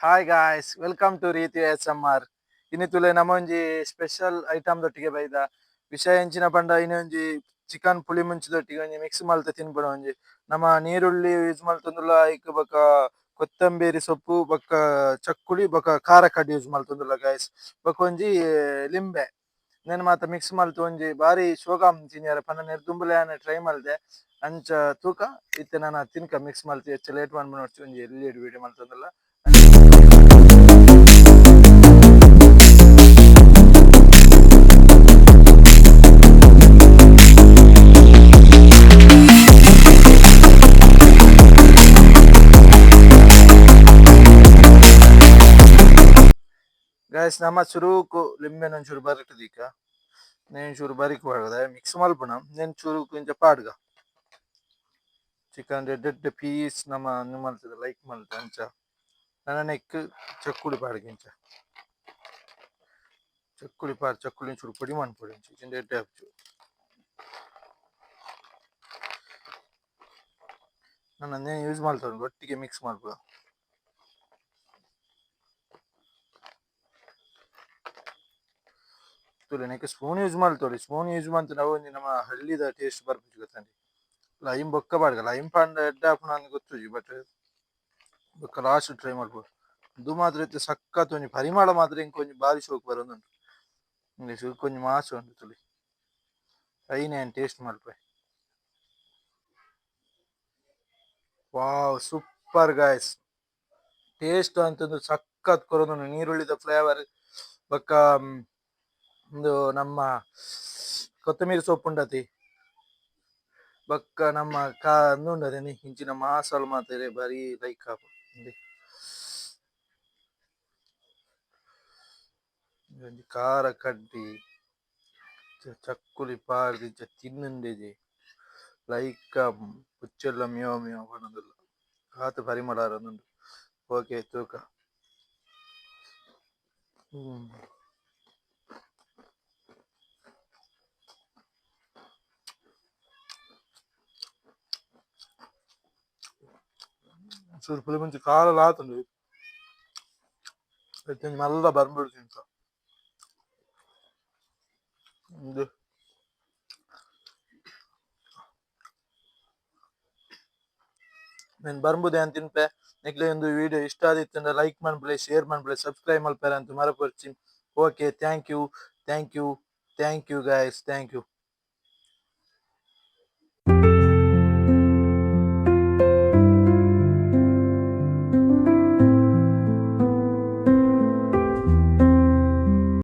Hi guys welcome to Reethi S M R ಇನ್ನಿತುಲೆ ನಮ್ಮ ಒಂಜಿ special item ದೊಟ್ಟಿಗೆ ಬೈದ ವಿಷಯ ಹೆಂಚಿನ ಪಂಡ ಇನ್ನೊಂಜಿ ಚಿಕನ್ ಪುಳಿ ಮುಂಚಿದೊಟ್ಟಿಗೆ ಒಂಜಿ ಮಿಕ್ಸ್ ಮಲ್ತ ತಿನ್ಪುಣ ಒಂಜಿ ನಮ್ಮ ನೀರುಳ್ಳಿ ಯೂಸ್ ಮಲ್ತೊಂದುಲ್ಲ ಐಕ್ ಬೊಕ ಕೊತ್ತಂಬೇರಿ ಸೊಪ್ಪು ಬೊಕ್ಕ ಚಕ್ಕುಳಿ ಬೊಕ ಖಾರ ಕಡ್ಡಿ ಯೂಸ್ ಮಲ್ತೊಂದುಲ್ಲ ಗಾಯ್ಸ್ ಬೊಕ ಒಂಜಿ ಲಿಂಬೆ ನೆನ್ ಮಾತ ಮಿಕ್ಸ್ ಮಾಡ್ತು ಒಂಜಿ ಬಾರಿ ಶೋಕಾಮ್ ತಿನ್ಯಾರ ಪಂಡ ನೆರ್ ಅನ್ನ ಟ್ರೈ ಮಲ್ದೆ ಅಂಚ ತೂಕ ಇತ್ತೆ ನಾನು ತಿನ್ಕ ಮಿಕ್ಸ್ ಮಲ್ತಿ ಹೆಚ್ಚು ಲೇಟ್ ಮಾಡ್ಬಿಟ್ಟು ಒಂಜಿ ಎಲ್ಲಿ ವಿಡಿಯೋ ಗೈಸ್ ನಮ್ಮ ಚುರುಕು ಲಿಂಬೆನ ಒಂಚೂರು ಬರಟದೀಕ నేను ಚೂರು ಬರಿಕ್ ಬಾಡ್ಗದ ಮಿಕ್ಸ್ ಮಲ್ಪುನ నేను ಚೂರು ಕೊಂಚ ಪಾಡ್ಗ ಚಿಕನ್ ರೆಡ್ ರೆಡ್ ಪೀಸ್ ನಮ್ಮ ಅನ್ನು ಮಲ್ತದ ಲೈಕ್ ಮಲ್ತ ಅಂಚ ನನ್ನ ನೆಕ್ ಚಕ್ಕುಳಿ ಪಾಡ್ಗಿಂಚ ಚಕ್ಕುಳಿ ಪಾಡ್ ಚಕ್ಕುಳಿ ಚೂರು ಪೊಡಿ ಮನ್ಪೊಡಿ ಚಿಕನ್ ರೆಡ್ ಹಾಕ್ಚು ನನ್ನ ನೇನು ಯೂಸ್ ಮಾಡ್ತಾರೆ ಒಟ್ಟಿಗೆ ಮಿಕ್ಸ್ ಮಾಡ್ಬೋದು ತುಲೆ ನೆಕ್ಕೆ ಸ್ಪೂನ್ ಯೂಸ್ ಮಾಡ್ತೋಳಿ ಸ್ಪೂನ್ ಯೂಸ್ ಮಾಡ್ತು ನಾವು ಒಂಜಿ ನಮ್ಮ ಹಳ್ಳಿದ ಟೇಸ್ಟ್ ಬರ್ಪಿಟ್ಟು ಗೊತ್ತಂಡಿ ಲೈಮ್ ಬೊಕ್ಕ ಬಾಡ್ಗ ಲೈಮ್ ಪಾಂಡ ಎಡ್ಡ ಹಾಪುನ ಅಂತ ಗೊತ್ತುಜಿ ಬಟ್ ಬೊಕ್ಕ ಲಾಸ್ಟ್ ಟ್ರೈ ಮಾಡ್ಬೋದು. ಅದು ಮಾತ್ರ ಇತ್ತೆ ಸಕ್ಕತ್ ಒಂಜಿ ಪರಿಮಳ ಮಾತ್ರ ಇಂಕ ಒಂಜಿ ಬಾರಿ ಶೋಕ್ ಬರೋದುಂಟು ಇಂಗ್ಲೀಷ್ ಕೊಂಚ ಮಾಸು ಉಂಟು ತುಳಿ. ಐನೇ ಟೇಸ್ಟ್ ಮಲ್ಪೆ ವಾವ್ ಸೂಪರ್ ಗಾಯ್ಸ್ ಟೇಸ್ಟ್ ಅಂತಂದ್ರೆ ಸಖತ್ ಕೊರೋದು ನೀರುಳ್ಳಿದ ಫ್ಲೇವರ್ ಬೊಕ್ಕ ಒಂದು ನಮ್ಮ ಕೊತ್ತಂಬರಿ ಸೊಪ್ಪು ಉಂಡತಿ. ಬೊಕ್ಕ ನಮ್ಮ ಕಾ ಉಂಡದೆ ನಿ ಇಂಚಿನ ಮಾಸಾಲು ಮಾತೆರೆ ಬರೀ ಲೈಕ್ ಉಂದೆ. ಒಂಜಿ ಖಾರ ಕಡ್ಡಿ ಚಕ್ಕುಲಿ ಪಾರ್ದಿ ತಿನ್ನುಂಡೆಜಿ. ಲೈಕ್ ಪುಚ್ಚೆಲ್ಲ ಮೇವ ಮಿಯೋ ಬಂದಿಲ್ಲ ಆತ ಪರಿಮಳ ಓಕೆ ತೂಕ. ಹ್ಮ್. ಚೂರು ಪುಲಿ ಮುಂಚೆ ಕಾಲೆಲ್ಲ ಆತುಂಡು ಎತ್ತಂಜಿ ಮಲ್ಲ ಬರ್ಬಿಡ್ತು ಇಂಕ ಇದು నేను ಬರ್ಬುದೆ ಅಂತ ತಿನ್ಪೆ ನೆಕ್ಲೆ ಒಂದು ವಿಡಿಯೋ ಇಷ್ಟ ಆದಿತ್ತಂದ್ರೆ ಲೈಕ್ ಮಾಡ್ಬಿಡಿ ಶೇರ್ ಮಾಡ್ಬಿಡಿ ಸಬ್ಸ್ಕ್ರೈಬ್ ಮಾಡ್ಬೇರೆ ಅಂತ ಮರಪರಿಚಿ okay thank you thank you thank you guys thank you